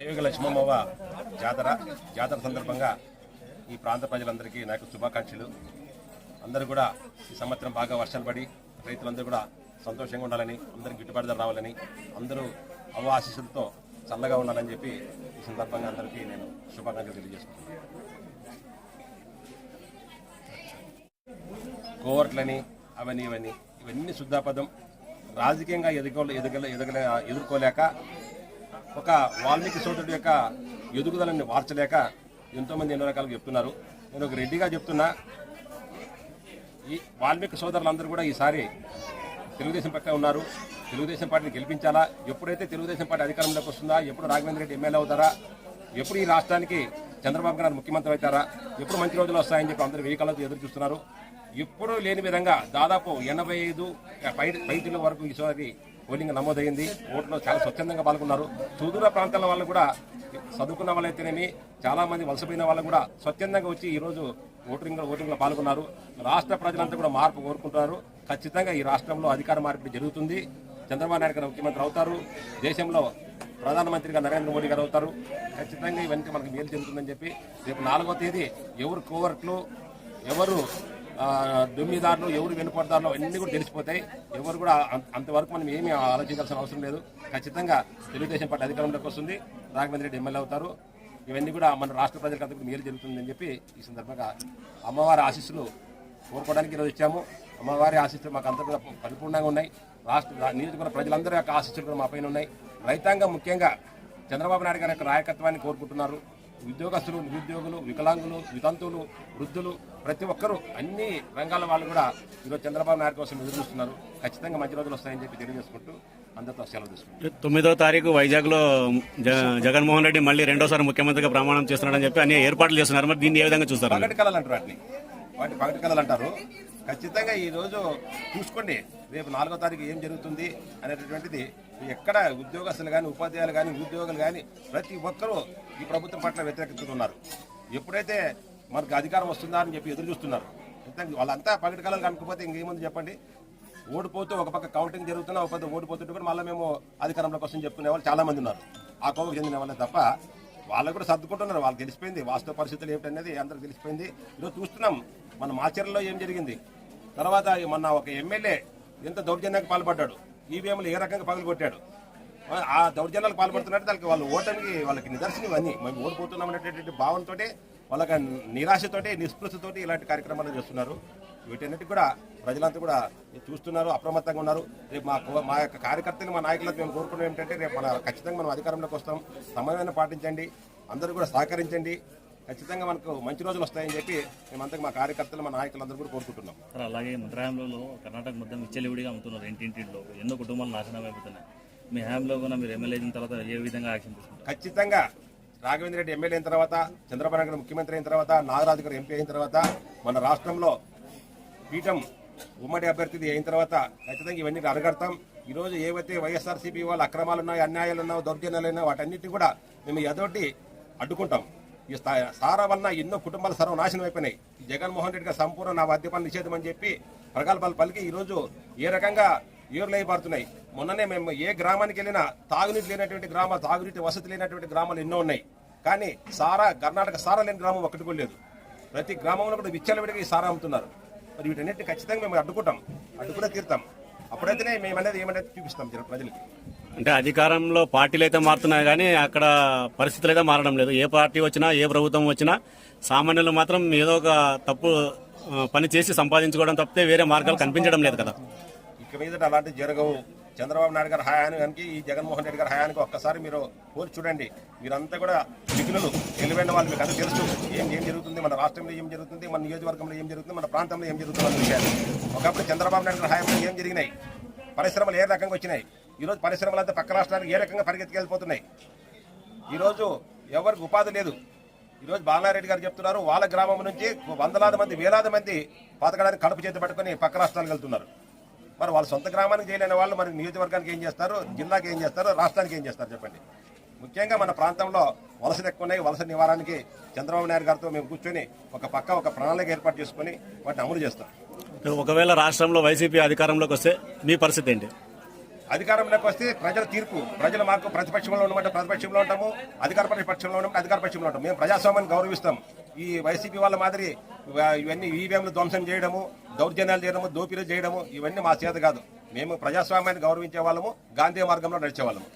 దేవిక లక్ష్మమ్మవ జాతర జాతర సందర్భంగా ఈ ప్రాంత ప్రజలందరికీ నాకు శుభాకాంక్షలు. అందరూ కూడా ఈ సంవత్సరం బాగా వర్షాలు పడి రైతులందరూ కూడా సంతోషంగా ఉండాలని అందరికి గిట్టుబాటు ధర రావాలని అందరూ అవ ఆశీస్సులతో చల్లగా ఉండాలని చెప్పి ఈ సందర్భంగా అందరికీ నేను శుభాకాంక్షలు తెలియజేసుకుంటున్నాను. కోవర్ట్లని అవన్నీ ఇవన్నీ ఇవన్నీ శుద్ధాపదం. రాజకీయంగా ఎదుగో ఎదగల ఎదగలే ఎదుర్కోలేక ఒక వాల్మీకి సోదరుడు యొక్క ఎదుగుదలని వార్చలేక ఎంతోమంది ఎన్నో రకాలుగా చెప్తున్నారు. నేను ఒక రెడ్డిగా చెప్తున్నా ఈ వాల్మీకి సోదరులందరూ కూడా ఈసారి తెలుగుదేశం పక్క ఉన్నారు. తెలుగుదేశం పార్టీని గెలిపించాలా? ఎప్పుడైతే తెలుగుదేశం పార్టీ అధికారంలోకి వస్తుందా? ఎప్పుడు రాఘవేంద్ర రెడ్డి ఎమ్మెల్యే అవుతారా? ఎప్పుడు ఈ రాష్ట్రానికి చంద్రబాబు గారు ముఖ్యమంత్రి అవుతారా? ఎప్పుడు మంచి రోజులు వస్తాయని చెప్పి అందరూ వెయ్యి ఎదురు చూస్తున్నారు. ఎప్పుడూ లేని విధంగా దాదాపు ఎనభై ఐదు పై పైటిల వరకు ఈసారి పోలింగ్ నమోదైంది. ఓట్లో చాలా స్వచ్ఛందంగా పాల్గొన్నారు. సుదూర ప్రాంతాల వాళ్ళు కూడా చదువుకున్న వాళ్ళైతేనేమి చాలా మంది వలసపోయిన వాళ్ళు కూడా స్వచ్ఛందంగా వచ్చి ఈరోజు ఓటింగ్ ఓటింగ్లో పాల్గొన్నారు. రాష్ట్ర ప్రజలంతా కూడా మార్పు కోరుకుంటున్నారు. ఖచ్చితంగా ఈ రాష్ట్రంలో అధికార మార్పిడి జరుగుతుంది. చంద్రబాబు నాయుడు గారు ముఖ్యమంత్రి అవుతారు. దేశంలో ప్రధానమంత్రిగా నరేంద్ర మోడీ గారు అవుతారు. ఖచ్చితంగా ఇవన్నీ మనకు మేలు జరుగుతుందని చెప్పి రేపు నాలుగో తేదీ ఎవరు కోవర్ట్లు ఎవరు దుమ్మిదారులు ఎవరు వెనుపడదారులు అన్నీ కూడా తెలిసిపోతాయి. ఎవరు కూడా అంత- అంతవరకు మనం ఏమీ ఆలోచించాల్సిన అవసరం లేదు. ఖచ్చితంగా తెలుగుదేశం పార్టీ అధికారంలోకి వస్తుంది. రాఘవేంద్ర రెడ్డి ఎమ్మెల్యే అవుతారు. ఇవన్నీ కూడా మన రాష్ట్ర ప్రజలకు అంతకు మేలు జరుగుతుందని చెప్పి ఈ సందర్భంగా అమ్మవారి ఆశీస్సులు కోరుకోవడానికి ఈరోజు వచ్చాము. అమ్మవారి ఆశీస్సులు మాకు అంతా కూడా పరిపూర్ణంగా ఉన్నాయి. రాష్ట్ర నియోజకవర్గ ప్రజలందరి యొక్క ఆశీస్సులు కూడా మా పైన ఉన్నాయి. రైతాంగం ముఖ్యంగా చంద్రబాబు నాయుడు గారి యొక్క నాయకత్వాన్ని కోరుకుంటున్నారు. ఉద్యోగస్తులు నిరుద్యోగులు వికలాంగులు వితంతువులు వృద్ధులు ప్రతి ఒక్కరూ అన్ని రంగాల వాళ్ళు కూడా ఈరోజు చంద్రబాబు నాయుడు కోసం ఎదురు చూస్తున్నారు. ఖచ్చితంగా మంచి రోజులు వస్తాయని చెప్పి తెలియజేసుకుంటూ అందరితో సెలవు తీసుకుంటారు తొమ్మిదో తారీఖు వైజాగ్లో జగన్మోహన్ రెడ్డి మళ్ళీ రెండోసారి ముఖ్యమంత్రిగా ప్రమాణం చేస్తున్నాడని చెప్పి అన్ని ఏర్పాట్లు చేస్తున్నారు. మరి దీన్ని ఏ విధంగా చూస్తారు? కళలు అంటారు వాటిని. వాటి పగటి కళలు అంటారు. ఖచ్చితంగా ఈ రోజు చూసుకోండి. రేపు నాలుగో తారీఖు ఏం జరుగుతుంది అనేటటువంటిది ఎక్కడ ఉద్యోగస్తులు కానీ ఉపాధ్యాయులు కానీ ఉద్యోగులు కానీ ప్రతి ఒక్కరూ ఈ ప్రభుత్వం పట్ల వ్యతిరేకిస్తున్నారు ఎప్పుడైతే మనకు అధికారం వస్తుందా అని చెప్పి ఎదురు చూస్తున్నారు. వాళ్ళంతా పగటి కళలు కనుకపోతే ఇంకేముంది చెప్పండి? ఓడిపోతూ ఒక పక్క కౌంటింగ్ జరుగుతున్నా ఒక పక్క ఓడిపోతుంటే కూడా మళ్ళీ మేము అధికారంలోకి వస్తుంది చెప్పుకునే వాళ్ళు చాలా మంది ఉన్నారు. ఆ కోవకు చెందిన వాళ్ళే తప్ప వాళ్ళు కూడా సర్దుకుంటున్నారు. వాళ్ళు తెలిసిపోయింది. వాస్తవ పరిస్థితులు ఏమిటనేది అందరికి తెలిసిపోయింది. ఈరోజు చూస్తున్నాం. మన మాచర్లో ఏం జరిగింది? తర్వాత మొన్న ఒక ఎమ్మెల్యే ఎంత దౌర్జన్యానికి పాల్పడ్డాడు? ఈవీఎంలు ఏ రకంగా పగలుగొట్టాడు? ఆ దౌర్జన్యాలకు పాల్పడుతున్నట్టు దానికి వాళ్ళు ఓటమికి వాళ్ళకి నిదర్శనం ఇవన్నీ. మేము ఓడిపోతున్నాం అనేటటువంటి భావంతోటి వాళ్ళకి నిరాశతోటి నిస్పృహతోటి ఇలాంటి కార్యక్రమాలు చేస్తున్నారు. వీటన్నిటికి కూడా ప్రజలంతా కూడా చూస్తున్నారు అప్రమత్తంగా ఉన్నారు. రేపు మా మా యొక్క కార్యకర్తలు మా నాయకులకు మేము కోరుకున్నాం ఏంటంటే రేపు మన ఖచ్చితంగా మనం అధికారంలోకి వస్తాం. సమయాన్ని పాటించండి. అందరూ కూడా సహకరించండి. ఖచ్చితంగా మనకు మంచి రోజులు వస్తాయని చెప్పి మేమంతా మా కార్యకర్తలు మా నాయకులందరూ కూడా కోరుకుంటున్నాం. సార్ అలాగే మంత్రాలయంలో కర్ణాటక మొత్తం విచ్చలవిడిగా అమ్ముతున్నారు ఇంటింటిలో ఎన్నో కుటుంబాలు నాశనం అయిపోతున్నాయి. మీ హ్యాంలో కూడా మీరు ఎమ్మెల్యే అయిన తర్వాత ఏ విధంగా యాక్షన్ తీసుకుంటారు? ఖచ్చితంగా రాఘవేంద్ర రెడ్డి ఎమ్మెల్యే అయిన తర్వాత చంద్రబాబు నాయుడు ముఖ్యమంత్రి అయిన తర్వాత నాగరాజు గారు ఎంపీ అయిన తర్వాత మన రాష్ట్రంలో పీఠం ఉమ్మడి అభ్యర్థి అయిన తర్వాత ఖచ్చితంగా ఇవన్నీ అరగడతాం. ఈరోజు ఏవైతే వైఎస్ఆర్సీపీ వాళ్ళు అక్రమాలు ఉన్నాయో అన్యాయాలు ఉన్నాయో దౌర్జన్యాలు ఉన్నాయో వాటన్నిటిని కూడా మేము ఎదోటి అడ్డుకుంటాం. ఈ సారా వలన ఎన్నో కుటుంబాలు సర్వనాశనం అయిపోయినాయి. జగన్మోహన్ రెడ్డి గారు సంపూర్ణ నా మద్యపాన నిషేధం అని చెప్పి ప్రగల్భాలు పలికి ఈరోజు ఏ రకంగా ఏర్లై మొన్ననే మేము ఏ గ్రామానికి వెళ్ళినా తాగునీటి లేనటువంటి గ్రామాలు తాగునీటి వసతి లేనటువంటి గ్రామాలు ఎన్నో ఉన్నాయి. కానీ సారా కర్ణాటక సారా లేని గ్రామం ఒకటి కూడా లేదు. ప్రతి గ్రామంలో కూడా విచ్చలవిడిగా ఈ సారా అమ్ముతున్నారు. మరి వీటన్నిటిని ఖచ్చితంగా మేము అడ్డుకుంటాం. అడ్డుకునే తీరుతాం. అప్పుడైతేనే మేము అనేది ఏమనేది చూపిస్తాం ప్రజలకి. అంటే అధికారంలో పార్టీలు అయితే మారుతున్నాయి కానీ అక్కడ పరిస్థితులు అయితే మారడం లేదు. ఏ పార్టీ వచ్చినా ఏ ప్రభుత్వం వచ్చినా సామాన్యులు మాత్రం ఏదో ఒక తప్పు పని చేసి సంపాదించుకోవడం తప్పితే వేరే మార్గాలు కనిపించడం లేదు కదా. ఇక మీద అలాంటివి జరగవు. చంద్రబాబు నాయుడు గారి హయానికి ఈ జగన్మోహన్ రెడ్డి గారి హయానికి ఒక్కసారి మీరు పోల్చి చూడండి. మీరంతా కూడా విఘ్నులు తెలివైన వాళ్ళు మీకు అందరూ తెలుసు. ఏం ఏం జరుగుతుంది? మన రాష్ట్రంలో ఏం జరుగుతుంది? మన నియోజకవర్గంలో ఏం జరుగుతుంది? మన ప్రాంతంలో ఏం జరుగుతుంది? అన్న విషయాలు. ఒకప్పుడు చంద్రబాబు నాయుడు గారి హయాంలో ఏం జరిగినాయి? పరిశ్రమలు ఏ రకంగా వచ్చినాయి? ఈరోజు పరిశ్రమలు అంతా పక్క రాష్ట్రానికి ఏ రకంగా పరిగెత్తుకెళ్ళిపోతున్నాయి? ఈరోజు ఎవరికి ఉపాధి లేదు. ఈరోజు బాలారెడ్డి గారు చెప్తున్నారు వాళ్ళ గ్రామం నుంచి వందలాది మంది వేలాది మంది బతకడానికి కడుపు చేతి పట్టుకొని పక్క రాష్ట్రాలకు వెళ్తున్నారు. మరి వాళ్ళ సొంత గ్రామానికి చేయలేని వాళ్ళు మరి నియోజకవర్గానికి ఏం చేస్తారు? జిల్లాకి ఏం చేస్తారు? రాష్ట్రానికి ఏం చేస్తారు చెప్పండి. ముఖ్యంగా మన ప్రాంతంలో వలసలు ఎక్కువ ఉన్నాయి. వలస నివారణకి చంద్రబాబు నాయుడు గారితో మేము కూర్చొని ఒక పక్క ఒక ప్రణాళిక ఏర్పాటు చేసుకొని వాటిని అమలు చేస్తాం. ఒకవేళ రాష్ట్రంలో వైసీపీ అధికారంలోకి వస్తే మీ పరిస్థితి ఏంటి? అధికారంలోకి వస్తే ప్రజల తీర్పు ప్రజల మార్పు ప్రతిపక్షంలో ఉండమంటే ప్రతిపక్షంలో ఉంటాము అధికార పక్షంలో ఉండమంటే అధికార పక్షంలో ఉంటాం మేము ప్రజాస్వామ్యాన్ని గౌరవిస్తాం. ఈ వైసీపీ వాళ్ళ మాదిరి ఇవన్నీ ఈవీఎంలు ధ్వంసం చేయడము దౌర్జన్యాలు చేయడము దోపిడీలు చేయడము ఇవన్నీ మా చేత కాదు. మేము ప్రజాస్వామ్యాన్ని గౌరవించే వాళ్ళము గాంధీ మార్గంలో నడిచేవాళ్ళము